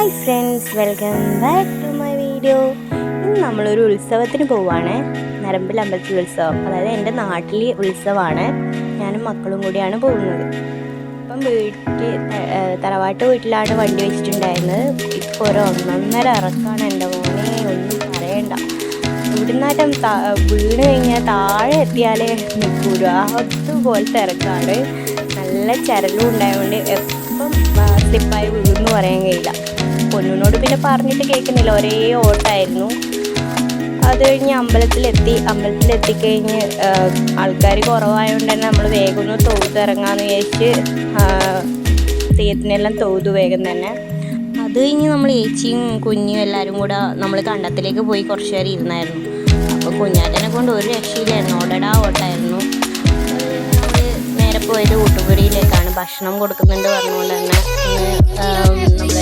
Hi friends welcome back to my video ഇന്ന് നമ്മളൊരു ഉത്സവത്തിന് പോവാണ്. നരമ്പിൽ അമ്പലത്തിൽ ഉത്സവം. അതായത് എന്റെ നാട്ടിലെ ഉത്സവമാണ് ഞാനും മക്കളും കൂടിയാണ് പോകുന്നത്. അപ്പം വീട്ടിൽ തറവാട്ട് വീട്ടിലാണ് വണ്ടി വെച്ചിട്ടുണ്ടായിരുന്നത്. ഇപ്പോൾ ഒരു ഒന്നൊന്നര ഇറക്കാണ് എന്റെ മോനെ. ഒന്നും പറയണ്ട. ഇവിടുന്നാട്ടം വീണ് കഴിഞ്ഞാൽ താഴെ എത്തിയാലേ നിൽക്കൂല. ഇറക്കാണ്. നല്ല ചരലും ഉണ്ടായതുകൊണ്ട് എപ്പം സ്ലിപ്പായി വീഴുന്നു പറയാൻ കഴിയില്ല. പൊന്നിനോട് പിന്നെ പറഞ്ഞിട്ട് കേൾക്കുന്നില്ല. ഒരേ ഓട്ടായിരുന്നു. അത് കഴിഞ്ഞ് അമ്പലത്തിലെത്തി. അമ്പലത്തിലെത്തിക്കഴിഞ്ഞ് ആൾക്കാർ കുറവായതുകൊണ്ട് തന്നെ നമ്മൾ വേഗം ഒന്ന് തൊഴുതിറങ്ങാമെന്ന് വിചാരിച്ച് തെയ്യത്തിനെല്ലാം തൊഴുതു വേഗം തന്നെ. അത് കഴിഞ്ഞ് നമ്മൾ ഏച്ചിയും കുഞ്ഞും എല്ലാവരും കൂടെ നമ്മൾ കണ്ടത്തിലേക്ക് പോയി കുറച്ച് നേരം ഇരുന്നായിരുന്നു. അപ്പോൾ കുഞ്ഞാറ്റനെ കൊണ്ട് ഒരു രക്ഷയില്ലായിരുന്നു. ഓടടാ ഓട്ടായിരുന്നു. നമ്മൾ നേരെ പോയത് ഊട്ടുപുരയിലേക്കാണ് ഭക്ഷണം കൊടുക്കുന്നുണ്ട് പറഞ്ഞുകൊണ്ട് തന്നെ. നമ്മുടെ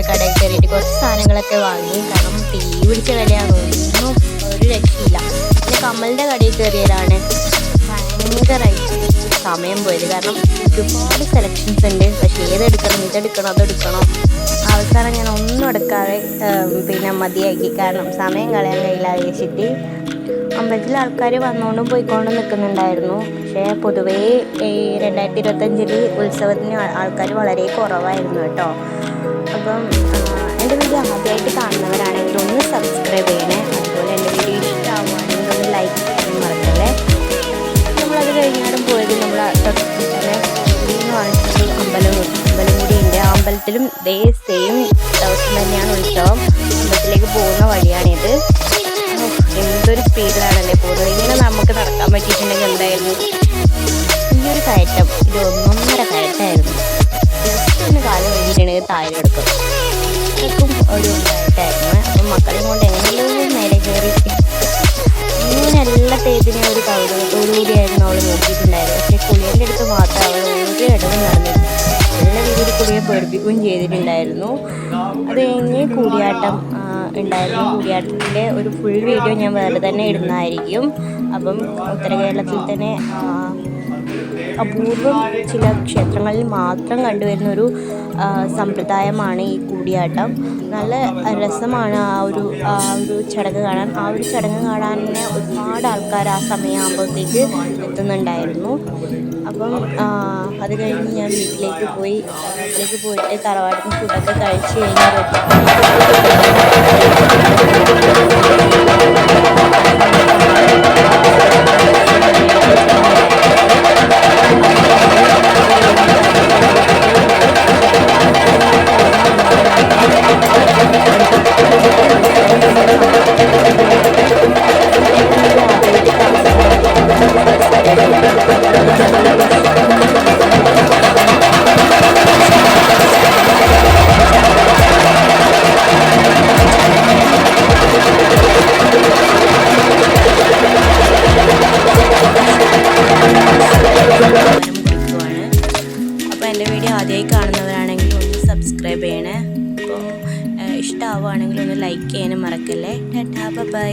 റുപ്യ കടയിൽ കയറിയിട്ട് കുറച്ച് സാധനങ്ങളൊക്കെ വാങ്ങി കാരണം തീ പിടിച്ച വിലയാണ് ഒന്നും ഒരു രക്ഷയില്ല. പിന്നെ കമ്മലിന്റെ കടയിൽ കയറിയതാണ്. ഭയങ്കരമായിട്ട് സമയം പോയത്. കാരണം ഒരുപാട് സെലക്ഷൻസ് ഉണ്ട്. പക്ഷേ ഏതെടുക്കണം? ഇതെടുക്കണം? അതെടുക്കണം? അവസാനം ഞാൻ ഒന്നും എടുക്കാതെ പിന്നെ മതിയാക്കി. കാരണം സമയം കളയാൻ കഴിയില്ല വെച്ചിട്ട് അമ്പലത്തിൽ ആൾക്കാർ വന്നുകൊണ്ടും പോയിക്കൊണ്ടും നിൽക്കുന്നുണ്ടായിരുന്നു പക്ഷേ പൊതുവേ ഈ രണ്ടായിരത്തി ഇരുപത്തഞ്ചിൽ ഉത്സവത്തിന് ആൾക്കാർ വളരെ കുറവായിരുന്നു കേട്ടോ. അപ്പം എന്റെ വീഡിയോ ആദ്യമായിട്ട് കാണുന്നവരാണെങ്കിൽ ഒന്ന് സബ്സ്ക്രൈബ് ചെയ്യണേ. അതുപോലെ എന്റെ വീഡിയോ ഇഷ്ടമാവുകയാണെങ്കിൽ ഒന്ന് ലൈക്ക് ചെയ്യാൻ മറക്കല്ലേ. നമ്മളത് കഴിഞ്ഞാലും പോയത് നമ്മൾ അമ്പലം അമ്പലം കൂടി ഉണ്ട് ആ അമ്പലത്തിലും ഇതേ സെയിം ദിവസം തന്നെയാണ് ഉത്സവം. അമ്പലത്തിലേക്ക് പോകുന്ന വഴിയാണിത്. എന്തൊരു സ്പീഡിലാണല്ലേ കഴിഞ്ഞിട്ടുണ്ടെങ്കിൽ താഴെ എടുക്കും അതൊക്കും ഒരു ഇതായിരുന്നു അപ്പം മക്കളെയും കൊണ്ട് എങ്ങനെയും നേരെ കയറി ഇങ്ങനെ എല്ലാ തേജിനെയും ഒരു കൗതുകത്തോടുകൂടിയായിരുന്നു അവൾ നോക്കിയിട്ടുണ്ടായിരുന്നത്. പക്ഷേ കുളിയുടെ അടുത്ത് മാത്രം അവൾ ഒരു ഇടവും നടന്നില്ല. നല്ല രീതിയിൽ കുളിയെ പേടിപ്പിക്കുകയും ചെയ്തിട്ടുണ്ടായിരുന്നു. അത് കഴിഞ്ഞ് കൂടിയാട്ടം ഉണ്ടായിരുന്നു. കൂടിയാട്ടത്തിന്റെ ഒരു ഫുൾ വീഡിയോ ഞാൻ വേറെ തന്നെ ഇടുന്നതായിരിക്കും. അപ്പം ഉത്തര കേരളത്തിൽ തന്നെ അപൂർവം ചില ക്ഷേത്രങ്ങളിൽ മാത്രം കണ്ടുവരുന്ന ഒരു സമ്പ്രദായമാണ് ഈ കൂടിയാട്ടം. നല്ല രസമാണ് ആ ഒരു ആ ഒരു ചടങ്ങ് കാണാൻ. ആ ഒരു ചടങ്ങ് കാണാൻ തന്നെ ഒരുപാട് ആൾക്കാർ ആ സമയമാകുമ്പോഴത്തേക്ക് എത്തുന്നുണ്ടായിരുന്നു. അപ്പം അത് കഴിഞ്ഞ് ഞാൻ വീട്ടിലേക്ക് പോയി വീട്ടിലേക്ക് പോയിട്ട് തറവാട്ടിൽ ഫുഡൊക്കെ കഴിച്ച് കഴിഞ്ഞ് ലൈക്ക് ചെയ്യാനും മറക്കല്ലേ? ടാ ബൈ